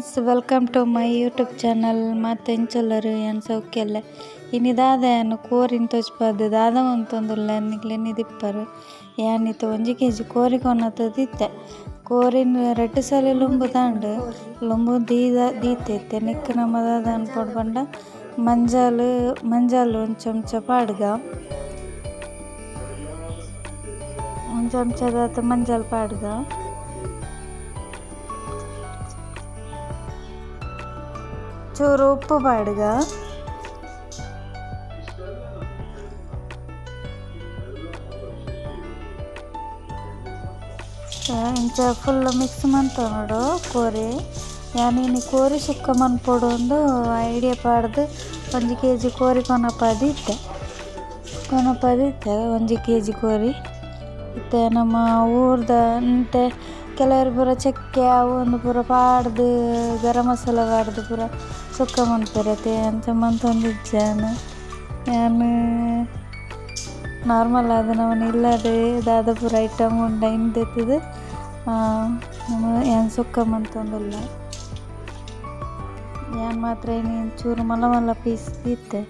Friends welcome to my YouTube channel ಮತ್ತೆ ಎಂಚೊಲ್ಲರು ಏನು ಸೌಖ್ಯಲ್ಲ ಇನ್ನಿದಾದ ಏನು ಕೋರಿನ ತೋಚ್ಪದ್ದು ದಾದ ಅಂತಂದುಲ್ಲ ನಿಗ್ಲೆನಿ ದಿಪ್ಪರು ಏನಿತ್ತು ಒಂಜಿ ಕೆ ಜಿ ಕೋರಿ ಕೊನತ್ತದಿತ್ತೆ ಕೋರಿನ ರೆಟ್ಟು ಸಲ ಲುಂಬು ತಾಂಡು ಲುಂಬು ದೀದ ದೀತೈತೆ ನಿಕ್ಕ ನಮ್ಮದಾದ ಅನ್ಪೊಡು ಪಂಡ ಮಂಜಾಲು ಮಂಜಾಲು ಒಂದು ಚಮಚ ಪಾಡ್ಗ ಒಂದು ಚಮಚದಾತ ಮಂಜಾಲು ಪಾಡ್ಗ ಚೂರು ಉಪ್ಪು ಪಾಡ್ಗ ಇಂಚ ಫುಲ್ ಮಿಕ್ಸ್ ಮಂತ ನೋಡು ಕೋರಿ ಯಾನೀನಿ ಕೋರಿ ಸುಕ್ಕ ಮನ್ಪೊಡು ಒಂದು ಐಡಿಯಾ ಪಾಡ್ದು ಒಂಜಿ ಕೆ ಜಿ ಕೋರಿ ಕೊನಪದಿ ಇತ್ತೆ ಕೊನಪದಿ ಇತ್ತೆ ಒಂಜಿ ಕೆ ಜಿ ಕೋರಿ ಇತ್ತೆ ನಮ್ಮ ಊರ್ದ ಅಂತೆ ಕೆಲವರು ಪೂರ ಚಕ್ಕೆ ಅವು ಒಂದು ಪೂರ ಪಾಡ್ದು ಗರಂ ಮಸಾಲ ಪಾಡ್ದು ಪೂರ ಸುಕ್ಕ ಮನ್ಪೆರತೆ ಅಂಚ ಮಂತೊಂದಿಜ್ಜಾನ ಯಾನ್ ನಾರ್ಮಲ್ ಆದ ನವನ್ ಇಲ್ಲದೆ ದಾದ ಪೂರ ಐಟಮ್ ಉಂಡ ಇಂದೆತ್ತದು ನಮ್ಮ ಏನು ಸುಕ್ಕ ಮಂತೊಂದುಲ್ಲ ಯಾನ್ ಮಾತ್ರ ಇನ್ನು ಚೂರು ಮಲ್ಲ ಮಲ್ಲ ಪೀಸ್ ಇತ್ತೆ.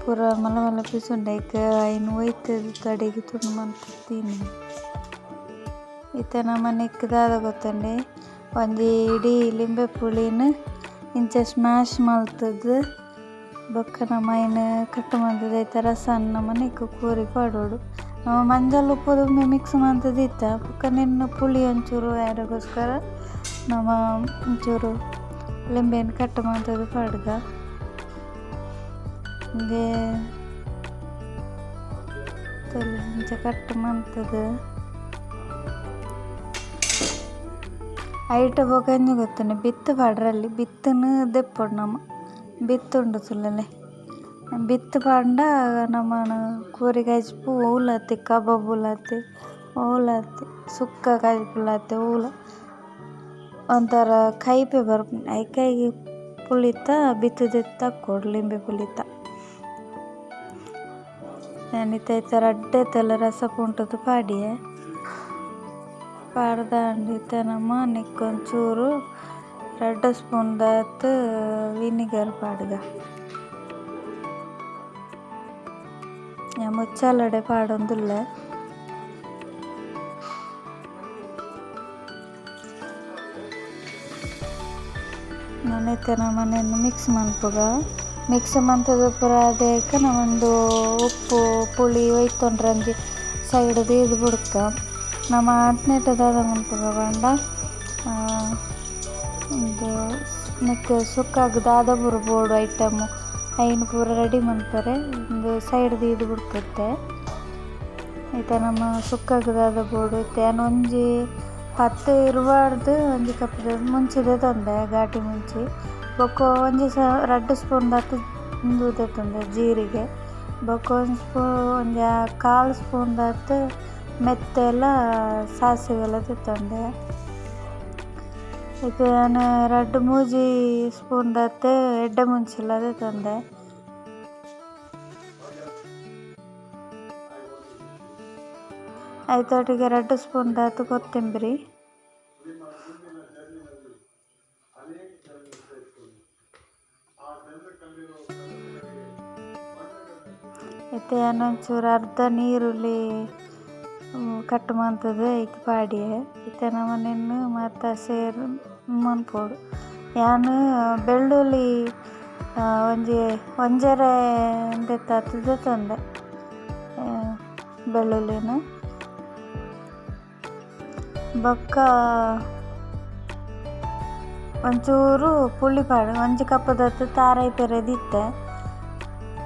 ಪೂರ ಮಲ್ಲ ಮಲ್ಲ ಪೀಸ್ ಉಂಡ ಈಗ ಇನ್ನು ಒಯ್ತದ ಕಡೆಗೆ ತುಂಡು ಮಂತ್ ತಿನ್ನಿ మనకి ದಾದ ಗೊತ್ತಂಡೆ. ಒಂಜಿ ಇಡೀ ಲಿಂಬೆ ಪುಳಿನ ಇಂಚ ಸ್ಮ್ಯಾಶ್ ಮಲ್ತದ್ದು ಬೊಕ್ಕ ನಮ್ಮ ಐನ ಕಟ್ಟು ಮಂತದ ಐತ ರಸನ್ ನಮ್ಮ ನೆಕ್ ಕೂರಿ ಪಾಡೋಡು ನಮ್ಮ ಮಂಜಲ್ ಉಪ್ಪುದೊಮ್ಮೆ ಮಿಕ್ಸ್ ಮಂತದಿತ್ತ ಬೊಕ್ಕ ನಿನ್ನ ಪುಳಿ ಒಂಚೂರು ಯಾರಿಗೋಸ್ಕರ ನಮ್ಮ ಒಂಚೂರು ಲಿಂಬೆನ ಕಟ್ಟು ಮಂತದ್ದು ಪಡ್ಗ ಹಿಂಗೆ ಇಂಚ ಕಟ್ಟು ಮಂತದ್ದು ಐಟ ಬೊಕಂಜಿ ಗೊತ್ತುಂಡು ಬಿತ್ತು ಪಾಡ್ರಲ್ಲಿ ಬಿತ್ತುನು ದೆಪ್ಪೊಡು ನಮ ಬಿತ್ತುಂಡು ಸುಲ್ಲನೆ ಬಿತ್ತು ಪಾಂಡ ನಮ್ಮನ ಕೂರಿ ಕಾಯ್ಚಿಪು ಊಲತ್ತಿ ಕಬಾಬ್ ಉಲತ್ತಿ ಊಲತ್ತಿ ಸುಕ್ಕ ಕಾಯ್ಪುಲತ್ತಿ ಊಲ ಒಂಥರ ಕೈಪೆ ಬರ್ಪುಂಡು ಐಕಾಯಿಗೆ ಪುಳಿತ ಬಿತ್ತುದೆತ್ತ ತಕ್ಕೊಡು ಲಿಂಬೆ ಪುಳಿತ ಥರ ಅಡ್ಡೆ ತಲೆ ರಸ ಪುಂಟದು ಪಾಡಿಯೆ పాడదాండితేనమ్మా నీకు కొంచూరు రెడ్ స్పూన్ దాత్ ವಿನಿಗರ್ ಪಾಡ್ದ ഞാൻ മുച്ചാലടെ പാടൊന്നുമില്ല ನಾನೈತೆ ನಮ್ಮನೆಯನ್ನು ಮಿಕ್ಸ್ ಮಾಡ್ಬೋದ ಮಿಕ್ಸ್ ಮಾಡ್ತದ ಪುರ ಅದಕ್ಕೆ ನಾವೊಂದು ಉಪ್ಪು, ಪುಳಿ, ಒಯ್ತೊಂಡ್ರಂಗೆ ಸೈಡದು ಇದು ಬಿಡ್ಕ. ನಮ್ಮ ಹದಿನೆಂಟದಾದ ಒಂದು ಬಂಡ ಒಂದು ನೆಕ್ ಸುಕ್ಕಾಗದಾದ ಬೋಡು ಐಟಮು ಐನು ಪೂರ ರೆಡಿ ಮಾಡ್ತಾರೆ. ಒಂದು ಸೈಡ್ ಇದು ಬಿಡ್ಕತ್ತೆ ಐತ ನಮ್ಮ ಸುಕ್ಕಾಗದಾದ ಬೋರ್ಡು ನಾನು ಒಂಜಿ ಪತ್ತು ಇರಬಾರ್ದು ಒಂಜಿ ಕಪ್ಪ ಮುಂಚಿದೆ ತಂದೆ, ಘಾಟಿ ಮುಂಚಿ. ಬೊಕ್ಕ ಒಂಜಿ ಸ ರಡ್ಡು ಸ್ಪೂನ್ ದಾತು ಇಂದುದೆ ತಂದೆ ಜೀರಿಗೆ. ಬೊಕ್ಕ ಒಂದು ಸ್ಪೂ, ಒಂದು ಕಾಲು ಸ್ಪೂನ್ ದಾತು ಮೆತ್ತೆ ಎಲ್ಲ ಸಾಸಿವೆ ಎಲ್ಲ ತಂದೆ ಈಗ ನಾನು ಎರಡು ಮೂಜಿ ಸ್ಪೂನ್ ದತ್ತೆ ಎಡ್ಡೆ ಮುಂಚಿಲ್ಲದೆ ತಂದೆ. ಐತೊಟ್ಟಿಗೆ ಎರಡು ಸ್ಪೂನ್ ದಾತು ಕೊತ್ತಂಬರಿ. ಮತ್ತೆ ಏನೊಂಚೂರು ಅರ್ಧ ನೀರುಳ್ಳಿ ಕಟ್ ಮಂತುದ್ ಐಕ್ ಪಾಡಿಯೆ ಇತ್ತ ನಮ್ಮನೆಯನ್ನು ಮತ್ತು ಸೇರು ಮನ್ಪೊಡು ಯಾನ್ ಬೆಳ್ಳುಳ್ಳಿ ಒಂಜಿ ಒಂಜರೆ ಅಂತ ಹತ್ತುದ ತಂದೆ. ಬೆಳ್ಳುಳ್ಳಿನ. ಬೊಕ್ಕ ಒಂಚೂರು ಪುಳ್ಳಿಪಾಡು ಪಾಡು ಒಂಜಿ ಕಪ್ಪದತ್ತು ತಾರಾಯಿ ಪೆರೆದಿತ್ತೆ.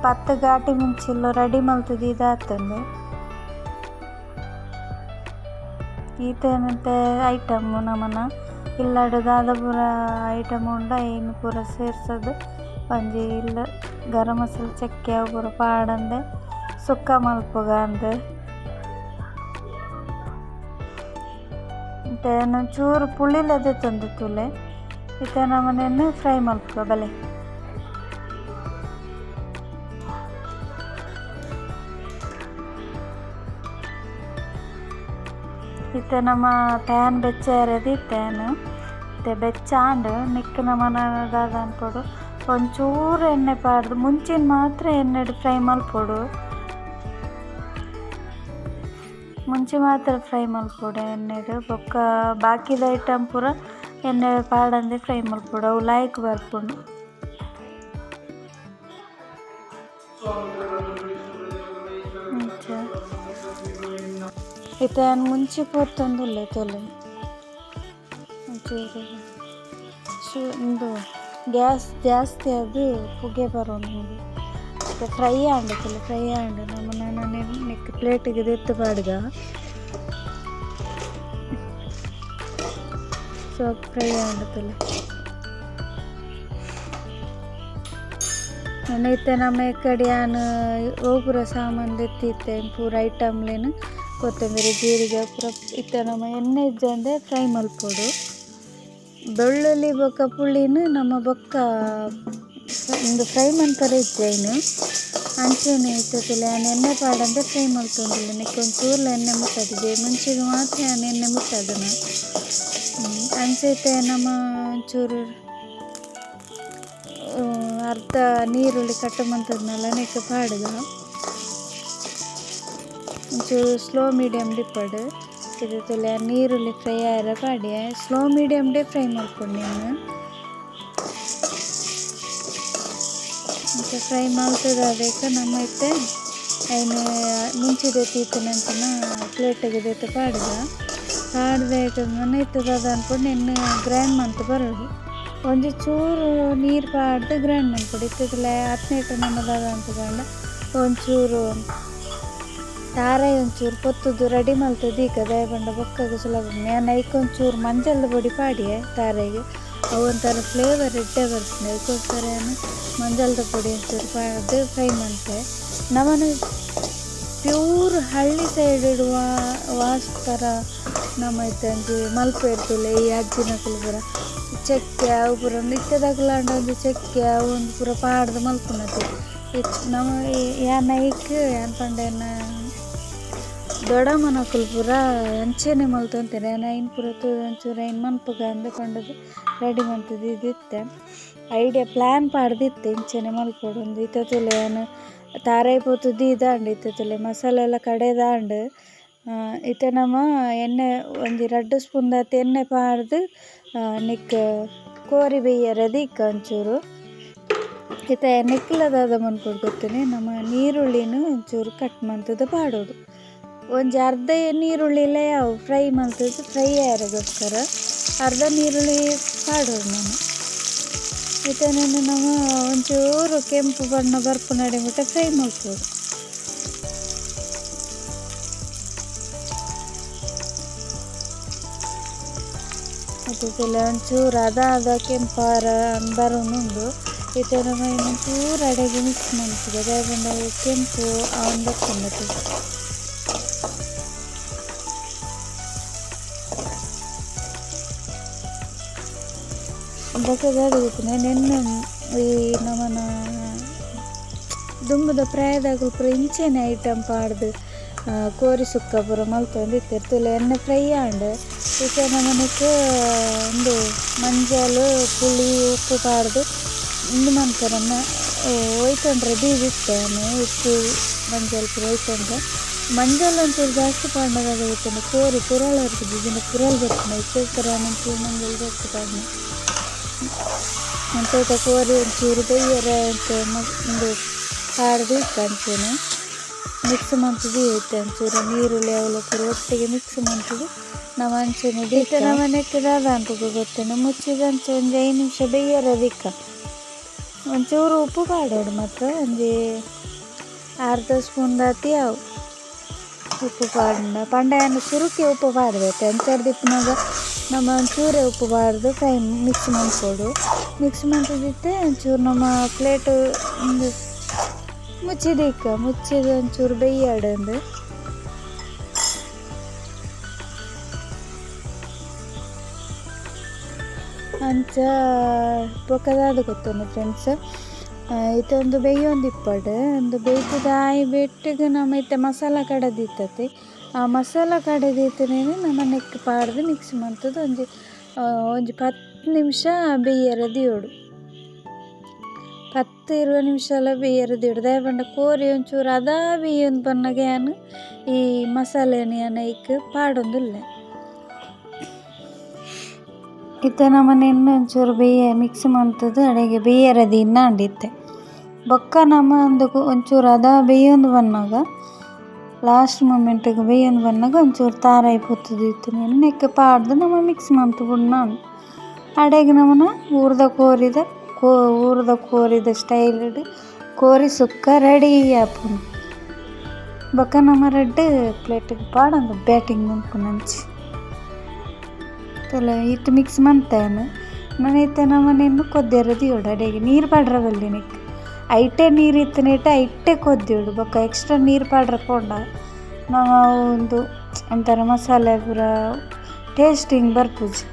ಪತ್ತು ಘಾಟಿ ಮುಂಚಿಲ್ಲ ರೆಡಿ ಮಲ್ತು ಇದಾತಂದು. ಈತೇನಂತೆ ಐಟಮ್ ನಮ್ಮನ್ನ. ಇಲ್ಲಡ್ ದಾದ ಪೂರ ಐಟಮ್ ಉಂಡ ಏನು ಪೂರ ಸೇರ್ಸೋದು. ಒಂಜಿ ಇಲ್ಲ, ಗರಂ ಮಸಾಲ ಚಕ್ಕೆ ಅವು ಪೂರ ಪಾಡಂದೆ, ಸುಕ್ಕ ಮಲ್ಪುಗ ಅಂದೆ. ಮತ್ತೆ ಚೂರು ಪುಳಿಲದೆ ತಂದು ತುಲೆ ಇತ್ತ ನಮ್ಮನೆಯನ್ನು ಫ್ರೈ ಮಲ್ಪುಗ, ಬಲೆ. ಇತ್ತೆ ನಮ್ಮ ಪ್ಯಾನ್ ಬೆಚ್ಚ ಪ್ಯಾನ್ ಮತ್ತು ಬೆಚ್ಚಾಂಡು ನಿಕ್ಕಿನ ಮನದಾದ ಅನ್ಪೊಡು ಒಂಚೂರು ಎಣ್ಣೆ ಪಾಡ್ದು, ಮುಂಚಿನ ಮಾತ್ರ ಎಣ್ಣೆ ಫ್ರೈ ಮಲ್ಪೊಡು ಮುಂಚೆ ಮಾತ್ರ ಫ್ರೈ ಮಲ್ಪೊಡು ಎಣ್ಣೆಡು ಬೊಕ್ಕ ಬಾಕಿದ ಐಟಮ್ ಪೂರ ಎಣ್ಣೆ ಪಾಡಂದೆ ಫ್ರೈ ಮಲ್ಪೊಡು ಅವು ಲಾಯ್ಕ್ ಬರ್ಪುಂಡು. ಇತ್ತೆ ಮುಂಚೆ ಪೋತೊಂದುಲ್ಲೆ ತೊಲೆ ಒಂಚೂರು ಇಂದು ಗ್ಯಾಸ್ ಜಾಸ್ತಿ ಆದ್ರೆ ಪುಗೆ ಬರೋನು ಫ್ರೈ ಆಂಡತ್ತಲ್ಲ ಫ್ರೈ ಆಂಡು ನಮ್ಮ ನಾನು ನೆಕ್ ಪ್ಲೇಟಿಗೆ ಎತ್ತು ಪಾಡ್ದ ಸೊ ಫ್ರೈ ಆಂಡತ್ತಲ್ಲ ಇತ್ತೆ ನಮ್ಮ ಈ ಕಡೆ ಯಾನು ಓಪುರ ಸಾಮಾನು ಎತ್ತಿತ್ತೆ ಪೂರ ಐಟಮ್ಲೇನು ಕೊತ್ತಂಬರಿ, ಜೀರಿಗೆ, ಪುರ ಇತ್ತ ನಮ್ಮ ಎಣ್ಣೆ ಇಜ್ಜಂದೆ ಫ್ರೈ ಮಲ್ಪೋಡು ಬೆಳ್ಳುಳ್ಳಿ ಬೊಕ್ಕ ಪುಳ್ಳಿನ ನಮ್ಮ ಬೊಕ್ಕ ಒಂದು ಫ್ರೈ ಮಂತಾರೆ ಇಜ್ಜೈನು ಅಂಚೆನೆ ಇತ್ತತಿಲ್ಲ ನಾನು ಎಣ್ಣೆ ಪಾಡಂದೆ ಫ್ರೈ ಮಲ್ತೊಂದಿಲ್ಲ ನಿಕ್ಕೊಂದು ಚೂರ್ಲ ಎಣ್ಣೆ ಮುಟ್ಟದಿದೆ ಮುಂಚೆಗೆ ಮಾತ್ರ ನಾನು ಎಣ್ಣೆ ಮುಟ್ಟದನ. ಅಂಚೈತೆ ನಮ್ಮ ಚೂರು ಅರ್ಧ ನೀರುಳ್ಳಿ ಕಟ್ಟು ಮಂತದ್ನಲ್ಲ ನೆಕ್ ಪಾಡ್ದ. ಒಂಚೂರು ಸ್ಲೋ ಮೀಡಿಯಮ್ ಪಡು ಇದು ತುಲೆ ನೀರುಳ್ಳಿ ಫ್ರೈ ಆಯ್ರ ಪಾಡಿ ಸ್ಲೋ ಮೀಡಿಯಮ್ ಡೇ ಫ್ರೈ ಮಾಡ್ಕೊಂಡು ನೀನು. ಮತ್ತೆ ಫ್ರೈ ಮಾಡ್ತದಾಬೇಕ ನಮ್ಮ ಐತೆ ಏನು ಮುಂಚಿದೆ ತೀತನಂತ ಪ್ಲೇಟಿಗೆ ದೈತೆ ಪಾಡ್ದ. ಪಾಡ್ಬೇಕು ಮನೆ ಇತ್ತದ ಅನ್ಕೊಂಡು ಇನ್ನು ಗ್ರೈಂಡ್ ಮಾಡ್ತು ಬರೋದು. ಒಂದು ಚೂರು ನೀರು ಪಾಡ್ದು ಗ್ರೈಂಡ್ ಮಾಡ್ಕೊಡಿ. ಇತ್ತದಲ್ಲ ಹತ್ತನೇ ನಮ್ಮದಾಗ ಒಂದು ಒಂಚೂರು ತಾರಾಯಿ ಒಂಚೂರು ಪೊತ್ತುದು ರೆಡಿ ಮಲ್ತದ್ದು ಈಗ ದಯಗೊಂಡ ಬೊಕ್ಕಗೆ ಸುಲಭ. ನಾನು ಐಕ್ ಒಂಚೂರು ಮಂಜಲ್ದ ಪೊಡಿ ಪಾಡಿಯೆ ತಾರಾಯಿಗೆ ಅವು ಒಂಥರ ಫ್ಲೇವರ್ ಇಡ್ಡೆ ಬರ್ತದೆ ಅದಕ್ಕೋಸ್ಕರ ಏನು? ಮಂಜಲ್ದ ಪೊಡಿ ಒಂಚೂರು ಪಾಡ್ದು ಫ್ರೈ ಮಾಡ್ತೆ. ನಮ್ಮನೆ ಪ್ಯೂರ್ ಹಳ್ಳಿ ಸೈಡ್ ಇಡುವ ವಾಸ್ ಥರ ನಮ್ಮ ಇತ್ತಂಜಿ ಮಲ್ಪ ಇರ್ತಲ್ಲ ಈ ಅಜ್ಜಿನ ಪುರ. ಚಕ್ಕೆ ಅವು ಪುರ ನಿತ್ಯದಾಗಲಾಂಡ ಒಂದು ಚಕ್ಕೆ ಅವು ಒಂದು ಪುರ ಪಾಡ್ದು ಮಲ್ಪುನತಿ. ನಮ್ಮ ಯಾನ ಐಕ್ ಯಾನ್ ಪಂಡೇನ ದೊಡ್ಡ ಮನಕುಲು ಪೂರ ಅಂಚೆನೆ ಮಲ್ತೊಂತೇನೆ ನೈನ್ ಐನ್ ಪೂರ ತೂದು ಒಂಚೂರು ಐನ್ ಮನ್ಪುಗ ಅಂದುಕೊಂಡದ್ದು ರೆಡಿ ಮಂತದ್ದು ಇದಿತ್ತೆ. ಐಡಿಯಾ ಪ್ಲ್ಯಾನ್ ಪಾಡ್ದಿತ್ತೆ ಇಂಚೆನೆ ಮಲ್ಪೊಡು ಒಂದು ಇತ್ತತುಲೆ ನಾನು ತಾರಾಯಿ ಪೋತು ದೀದಾಂಡು ಇತ್ತತುಲೆ ಮಸಾಲೆ ಎಲ್ಲ ಕಡೆದಾಂಡು ಇತ್ತ ನಮ್ಮ ಎಣ್ಣೆ ಒಂದು ರಡ್ಡು ಸ್ಪೂನ್ ದಾತ್ ಎಣ್ಣೆ ಪಾಡ್ದು ನಿಕ್ ಕೋರಿ ರೆದಿ ಇಕ್ಕ ಒಂಚೂರು. ಇತ್ತ ನಿಕ್ಲದಾದ ಮನ್ಕೊಡ್ಕೊತೀನಿ ನಮ್ಮ ನೀರುಳ್ಳಿನೂ ಒಂಚೂರು ಕಟ್ ಮಂತದ್ದು ಪಾಡೋಡು ಒಂಜಿ ಅರ್ಧ ನೀರುಳ್ಳಿಲ ಫ್ರೈ ಮಾಡ್ತಿದ್ದು ಫ್ರೈ ಆಯ್ರಗೋಸ್ಕರ ಅರ್ಧ ನೀರುಳ್ಳಿ ಪಾಡೋದು ನಾನು. ಇದನ್ನು ನಾವು ಒಂಚೂರು ಕೆಂಪು ಬಣ್ಣ, ಬರ್ಪು ನಡಿಬಿಟ್ಟು ಫ್ರೈ ಮಾಡ್ಬೋದು. ಅದಕ್ಕೆಲ್ಲ ಒಂಚೂರು ಅದ ಅದ ಕೆಂಪಾರ ಬರೋನುಂಡು ಇದನ್ನು ಒಂಚೂರು ಅಡೆಗೆ ಮಿಕ್ಸ್ ಮಾಡ್ತೀವಿ ಅದಾದ ಕೆಂಪು ಅವನ್ ಬರ್ಕೊಂಡದ್ದು ಬೊಕ್ಕದಾದ ಗೊತ್ತಿನ ನೆನ್ನೆ ಈ ನಮ್ಮನ ದುಂಬುದ ಪ್ರಾಯದಾಗ ಪೂರ ಇಂಚೆನೆ ಐಟಮ್ ಪಾಡ್ದು ಕೋರಿ ಸುಕ್ಕ ಪೂರ ಮಲ್ತೊಂದಿತ್ತೆರ್ ತುಲೆ ಎಣ್ಣೆ ಫ್ರೈ ಆಂಡ್ ಈಗ ನಮ್ಮನಕ್ಕೆ ಒಂದು ಮಂಜಲ್, ಪುಳಿ, ಉಪ್ಪು ಪಾಡ್ದು ಇಂದು ಮನ್ಕರನ್ನ ಬೀಜ ಬೀದಿತ್ತೇನೆ ಉಪ್ಪು, ಮಂಜಲ್ ಪೂರ ಒಯ್ತೊಂಡ್ರೆ. ಮಂಜಲ್ ಒಂಚೂರು ಜಾಸ್ತಿ ಪಾಂಡದಾಗ ಗೊತ್ತಿನ ಕೋರಿ ಕುರಳ ಇರ್ತದೆ ಇದನ್ನ ಪುರಲ್ ಬರ್ತಾನೆ ಇಷ್ಟೇ ಥರ ನಂತರ ಮಂಜಲ್ ಜಾಸ್ತಿ ಪಾಡ್ನೆ ಅಂತ ಕೋರಿ ಒಂಚೂರು ಬೇಯರೆ ಅಂತ ಒಂದು ಹಾಡ್ದು ಇಕ್ಕಂಚೇನೆ ಮಿಕ್ಸ್ ಮಾಡ್ತಿದ್ವಿ ಐತೆ ಒಂಚೂರು ನೀರುಳ್ಳಿ ಅವಲಕ್ಕಿ ಒಟ್ಟಿಗೆ ಮಿಕ್ಸ್ ಮಾಡ್ತಿದ್ದು ನಾವು ಅಂಚನೆ ದೀತ ನಮ್ಮ ನೆಕ್ಕಿದಾದ ಅಂತ ಗೊತ್ತೇನೆ ಮುಚ್ಚಿದ ಅಂಚೆ ಒಂದು ಐದು ನಿಮಿಷ ಬೇಯರ ದಿಕ್ಕ ಒಂಚೂರು ಉಪ್ಪು ಪಾಡೋಡು ಮಾತ್ರ ಒಂದು ಅರ್ಧ ಸ್ಪೂನ್ ದಾತಿ ಅವು ಉಪ್ಪು ಪಾಡ ಪಂಡಯನ್ನು ಸುರುಕಿ ಉಪ್ಪು ಪಾಡ್ಬೇಕು ಅಂಚರ್ ದಿಪ್ಪಿನಾಗ ನಮ್ಮ ಚೂರೆ ಉಪ್ಪು ಬಾರ್ದು ಫ್ರೈ ಮಿಕ್ಸ್ ಮಾಡಿಕೊಡು. ಮಿಕ್ಸ್ ಮಾಡ್ತಿದ್ದಿತ್ತೆ ಒಂಚೂರು ನಮ್ಮ ಪ್ಲೇಟು ಒಂದು ಮುಚ್ಚಿದಿಕ್ಕ ಮುಚ್ಚಿದ ಒಂಚೂರು ಬೇಯ್ಯಾಡಂದು ಅಂಚ ಬೊಕ್ಕದಾದ ಗೊತ್ತುಂಡು ಫ್ರೆಂಡ್ಸ್ ಇದೊಂದು ಬೇಯೊಂದು ಇಪ್ಪಡು. ಒಂದು ಬೇಯ್ತದ ಆಯಿ ಬೆಟ್ಟಿಗೆ ನಮ್ಮ ಇತ್ತೆ ಮಸಾಲ ಕಡದಿತ್ತತಿ ಮಸಾಲ ನಮ್ಮ ನೆಕ್ ಪಾಡ್ದು ಮಿಕ್ಸ್ ಮಾಡ್ತದೆ. ಒಂಜಿ ಒಂಜಿ ಪತ್ತು ನಿಮಿಷ ಬೇಯರ ದಿಯೋಡು ಪತ್ತು ಇರುವ ನಿಮಿಷ ಎಲ್ಲ ಬೇಯರೆ ದಿಯೋಡು ದಯಪಂಡ ಕೋರಿ ಒಂಚೂರು ಅದಾ ಬೇಯೊಂದು ಪನ್ನಗೆ ಏನು ಈ ಮಸಾಲೆನ ಇಕ್ ಪಾಡೊಂದುಲ್ಲ. ಇತ್ತೆ ನಮ್ಮನೆ ಇನ್ನೊಂಚೂರು ಬೇಯ ಮಿಕ್ಸ್ ಮಾಡ್ತದೆ. ಅಡೆಗೆ ಬೇಯರದಿ ದಿನ ಅಂಡಿತ್ತೆ ಬೊಕ್ಕ ನಮ್ಮ ಒಂದು ಒಂಚೂರು ಅದ ಬೇಯೊಂದು ಬನ್ನಾಗ ಲಾಸ್ಟ್ ಮೂಮೆಂಟಿಗೆ ಬೇಯೊಂದು ಬನ್ನಾಗ ಒಂಚೂರು తారైపోతుంది నేను ನೆಕ್ ಪಾಡ್ದು ನಮ್ಮ ಮಿಕ್ಸ್ ಮಂತು ನಾನು. ಅಡೆಗೆ ನಮ್ಮನ ಊರ್ದ ಕೋರಿದ, ಕೋ, ಊರ್ದ ಕೋರಿದ ಸ್ಟೈಲ್ ಕೋರಿ ಸುಕ್ಕ ರೆಡಿ ಆಪುಂಡು ಬೊಕ್ಕ ನಮ್ಮ ರೆಡ್ ಪ್ಲೇಟಿಗೆ ಪಾಡೊಂದು ಬ್ಯಾಟಿಂಗ್ ಮನ್ಪುನಂಚಿ ತಲೆ ಇಟ್ಟು ಮಿಕ್ಸ್ ಮಂತೇನು ಮನೆ ಇತ್ತೆ ನಮ್ಮನೆಯನ್ನು ಕೊದ್ದೆರ ದಿಯೋಡು ಅಡೆಗೆ. ನೀರು ಬಾಡ್ರ ಬಲ್ಲಿ ನಿಕ್ ಐಟೆ ನೀರು ಇತ್ತನೇಟ ಐಟೆ ಕೊದ್ದಿಡು ಬೊಕ್ಕ ಎಕ್ಸ್ಟ್ರಾ ನೀರು ಪಾಡ್ರೆ ಪೋಂಡ ನಾವು ಒಂದು ಒಂಥರ ಮಸಾಲೆ ಪೂರ ಟೇಸ್ಟಿಂಗ್ ಬರ್ಪುಜಿ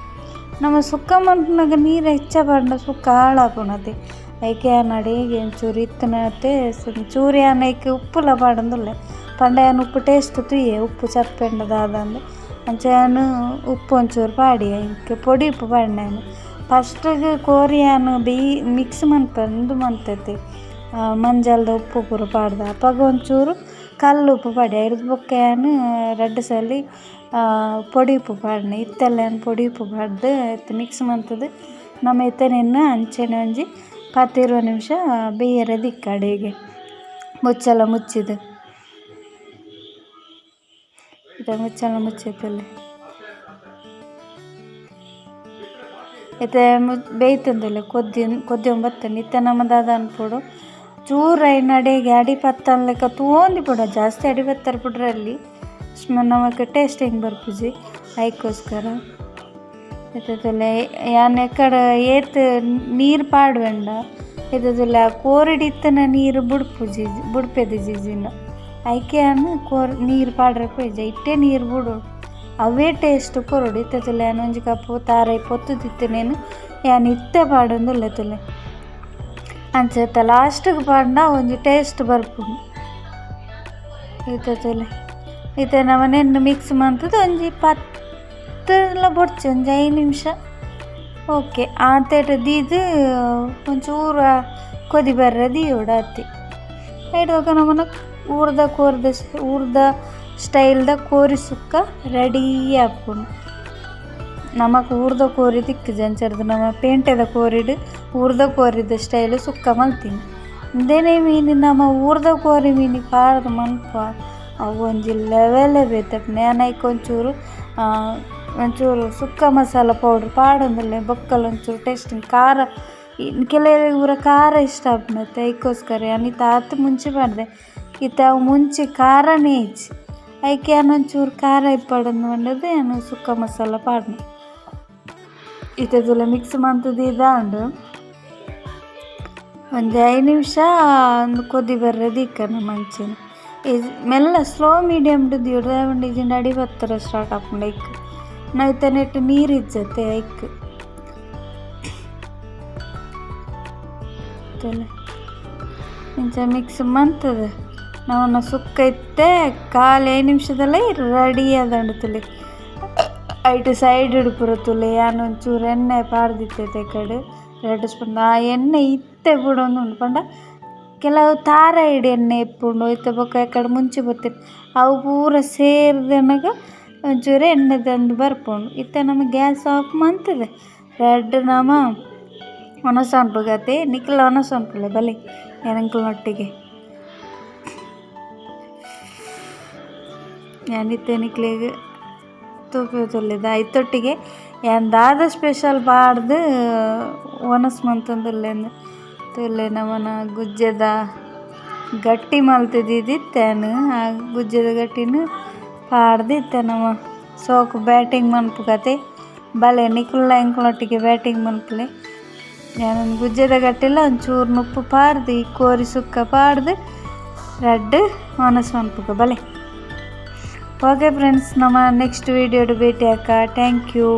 ನಮ್ಮ ಸುಕ್ಕ ಮನ್ಪುನಗ ನೀರು ಹೆಚ್ಚ ಪಂಡ ಸುಕ್ಕ ಹಾಳಾಪುನದೆ ಐಕೆ ನಡಿಗೆ ಒಂಚೂರು ಇತ್ತನತೆ ಚೂರಿ ಆನೈಕೆ ಉಪ್ಪುಲ ಪಾಡಂದುಲ್ಲೆ ಪಂಡ ಏನು ಉಪ್ಪು ಟೇಸ್ಟ್ ತುಯ್ಯೆ ಉಪ್ಪು ಚಪ್ಪೆಂಡದಾದಂದು ಅಂಚಾನು ಉಪ್ಪು ಒಂಚೂರು ಪಾಡಿ ಇಂಕ ಪೊಡಿ ಉಪ್ಪು ಪಾಡಿನ ಫಸ್ಟಿಗೆ ಕೋರಿಯಾನು ಬೀ ಮಿಕ್ಸ್ ಮನ್ಪಂದು ಮಂತತೆ ಮಂಜಲ್ದ ಉಪ್ಪು ಪೂರ ಪಾಡ್ದ. ಅಪ್ಪಾಗ ಒಂಚೂರು ಕಲ್ಲು ಉಪ್ಪು ಪಾಡಿ ಐರ್ದ ಬೊಕ್ಕೆಯನ್ನು ರಡ್ಡ್ ಸಲ ಪೊಡಿ ಉಪ್ಪು ಪಾಡ್ನೆ. ಇತ್ತೆಲ್ಲ ಪೊಡಿ ಉಪ್ಪು ಪಾಡ್ದು ಇತ್ತೆ ಮಿಕ್ಸ್ ಮಂತದ್ದು ನಮ್ಮ ಇತ್ತನೇನು ಅಂಚೆನೆ ಒಂಜಿ ಪತ್ತಿರುವ ನಿಮಿಷ ಬೇಯರೆ ದಿಕ್ಕ ಅಡೆಗೆ ಮುಚ್ಚಲ ಮುಚ್ಚಿದ್ದು ಇದು ಮುಚ್ಚಲ ಮುಚ್ಚಿತ್ತಲ್ಲಿ. ಇತ್ತೆ ಬೇಯ್ತಂದಲ್ಲ ಕೊದ್ದಿ ಕೊದ್ದಿ ಬತ್ತಂಡು ಇತ್ತೆ ನಮ್ಮ ದಾದ ಅನ್ಪೊಡು. ಚೂರು ಗ್ಯಾಡಿ ಪತ್ತನ್ ಲೆಕ್ಕ ತೂಂದಿ ಬಿಡ, ಜಾಸ್ತಿ ಅಡಿ ಅಲ್ಲಿ. ನಮಗೆ ಟೇಸ್ಟ್ ಟೇಸ್ಟಿಂಗ್ ಬರ್ಪುಜಿ ಐಕೋಸ್ಕರ ಇತ್ತದಲ್ಲ ಯಾನ್ ಎಕ್ಕಡ ಏತ್ ನೀರು ಪಾಡ್ವೆಂಡ ಆ ಕೋರಿಡಿತ್ತನ ನೀರು ಬುಡ್ಪುಜಿ ಬುಡ್ಪೆದ ಜಿಜಿನ. ಐಕೆ ಅನ್ನು ಕೋರ್ ನೀರು ಪಾಡ್ರೆ ಪೇಜ, ಇಟ್ಟೇ ನೀರು ಬುಡು. ಅವೇ ಟೇಸ್ಟ್ ಕೊರಡು ಇತ್ತದಲ್ಲ ಯಾನ್ ಒಂಜಿ ಕಪ್ಪು ತಾರೈ ಪೊತ್ತುದಿತ್ತನೇನು ಯಾನ್ ಇತ್ತೆ ಪಾಡೊಂದು ಅಂಚೆತ್ತ ಲಾಸ್ಟಿಗೆ ಪಾಂಡ ಒಂದು ಟೇಸ್ಟ್ ಬರ್ಪುಂಡು ಇತ್ತತುಲೆ ಇದೆ ನಮನೆನ್ನು ಮಿಕ್ಸ್ ಮಾಡ್ತದೆ ಒಂಜಿ ಪತ್ತುಲ ಬೊಡ್ಚಿ ಒಂಜಿ ಐದು ನಿಮಿಷ. ಓಕೆ ಆತೆಟ್ ದೀದ್ ಒಂಚೂರ ಕೊದಿ ಬರ್ರೆ ಓಡಾತಿ ಅತ್ತಿ ಐಟ್ ನಮನ ಊರ್ದ ಕೋರ್ದ ಊರ್ದ ಸ್ಟೈಲ್ದ ಕೋರಿ ಸುಕ್ಕ ರೆಡಿ ಆಪುಂಡು ನಮಕ್ ಊರ್ದ ಕೋರಿ ತಿಕ್ಕುಜಿ ಅಂಚಾರ್ದು ನಮ ಪೇಂಟೆದ ಕೋರಿಡ್ ಊರ್ದ ಕೋರಿದ ಸ್ಟೈಲ್ ಸುಕ್ಕ ಮಲ್ತೀನಿ ಉಂದೆನೆ ಮೀನು, ನಮ್ಮ ಊರ್ದ ಕೋರಿ ಮೀನು ಪಾಡ್ದ್ ಮನ್ಪ. ಅವು ಒಂಜಿ ಲೆವೆಲೆ ಬೇತಪ್ನೆ ಆನೈಕ್ ಒಂಚೂರು ಒಂಚೂರು ಸುಕ್ಕ ಮಸಾಲ ಪೌಡ್ರ್ ಪಾಡೊಂದುಲ್ಲೆ, ಬೊಕ್ಕಲ್ ಒಂಚೂರು ಟೇಸ್ಟಿಂಗ್ ಖಾರ. ಪೂರ ಖಾರ ಇಷ್ಟ ಆಗ್ಬಿಡುತ್ತೆ. ಐಕೋಸ್ಕರ ಅನಿತ ಆತು ಮುಂಚೆ ಮಾಡಿದೆ. ಈತ ಮುಂಚೆ ಅವು ಖಾರನೇ ಇಜ್ಜಿ ಐಕೆ ಏನೊಂಚೂರು ಖಾರ ಇಪ್ಪಡೊಂದು ಮಾಡೋದು ಏನು ಸುಕ್ಕ ಮಸಾಲ ಪಾಡ್ನ. ಇತ್ತೆದುಲ ಮಿಕ್ಸ್ ಮಂತುದು ದಾಂಡ್. ಒಂಜಿ ಐದು ನಿಮಿಷ ಒಂದು ಕೊದಿ ಬರೋದಿಕ್ಕ ದಿಕ್ಕನ ಮಂಚಿನ. ಮೆಲ್ಲ ಸ್ಲೋ ಮೀಡಿಯಮ್ ದಿಯೋಡು ಒಂದು ಈಜಿನ ಅಡಿ ಬರ್ತಾರ ಸ್ಟಾರ್ಟ್ ಹಾಕೊಂಡು ಐಕ್. ನಾವು ಇತನ ಇಟ್ಟು ನೀರು ಇಜ್ಜತೆ ಐಕ್. ಇಂಚ ಮಿಕ್ಸ್ ಮಂತದ. ನಾವು ಸುಕ್ಕ ಇತ್ತೆ ಕಾಲು ಐದು ನಿಮಿಷದಲ್ಲೇ ರೆಡಿ ಅದಂಡು ತುಲಿ. ಐಟ್ ಸೈಡ್ ಪೂರ ತುಲಿ, ಯಾನೊಂಚೂರು ಎಣ್ಣೆ ಪಾಡ್ದಿತ್ತೈತೆ ಕಡೆ. ಎರಡು ಸ್ಪೂನ್ ಆ ಎಣ್ಣೆ ಇತ್ತೆ ಬಿಡು ಅಂದು ಪಂಡ ಕೆಲವು ಹಿಡಿ ಎಣ್ಣೆ ಇಪ್ಪುಂಡು ಇತ್ತೆ ಬೊಕ ಮುಂಚೆ ಬತ್ತಿನ ಅವು ಪೂರ ಸೇರಿದನಾಗ ಎಣ್ಣೆ ತಂದು ಬರ್ಪುಂಡು ಇತ್ತೆ ನಮ ಗ್ಯಾಸ್ ಆಫ್ ಮಂತಿದೆ ರೆಡ್ ನಮ ಒಣಸೊನ್ಪು ಗತೆ ನಿಕ್ಲ ಬಲಿ ಏನಿತ್ತೆ ಯಾನ್ ತೂಕ ನಿಕ್ಲೆಗ್ ತೂಪೆ ಐತೊಟ್ಟಿಗೆ ಯಾನ್ ದಾದ ಸ್ಪೆಷಲ್ ಪಾಡ್ದ್ ಒನಸ್ ಮಂತೊಂದುಲ್ಲೆನ್ ತುಲೆ ನಮನ ಗುಜ್ಜದ ಗಟ್ಟಿ ತೇನು ಆ ಗುಜ್ಜದ ಗಟ್ಟಿನ ಪಾಡ್ದ್ ಇತ್ತೆ ನಮ ಸೋಕು ಬ್ಯಾಟಿಂಗ್ ಮನ್ಪು ಕತೆ. ಬಲೆ ನಿಕುಲ್ನ ಎಂಕ್ಲನೊಟ್ಟಿಗೆ ಬ್ಯಾಟಿಂಗ್ ಮನ್ಪುಲೆ ನಾನು ಗುಜ್ಜದ ಗಟ್ಟಿಲ್ಲ, ಒಂಚೂರು ಉಪ್ಪು ಪಾಡ್ದು, ಈ ಕೋರಿ ಸುಕ್ಕ ಪಾಡ್ದು, ರಡ್ಡ್ ಒನಸ್ ಮನ್ಪುಗ ಬಲೆ. ಓಕೆ ಫ್ರೆಂಡ್ಸ್ ನಮ್ಮ ನೆಕ್ಸ್ಟ್ ವೀಡಿಯೋಡು ಭೇಟಿ ಅಕ್ಕ ಥ್ಯಾಂಕ್ ಯು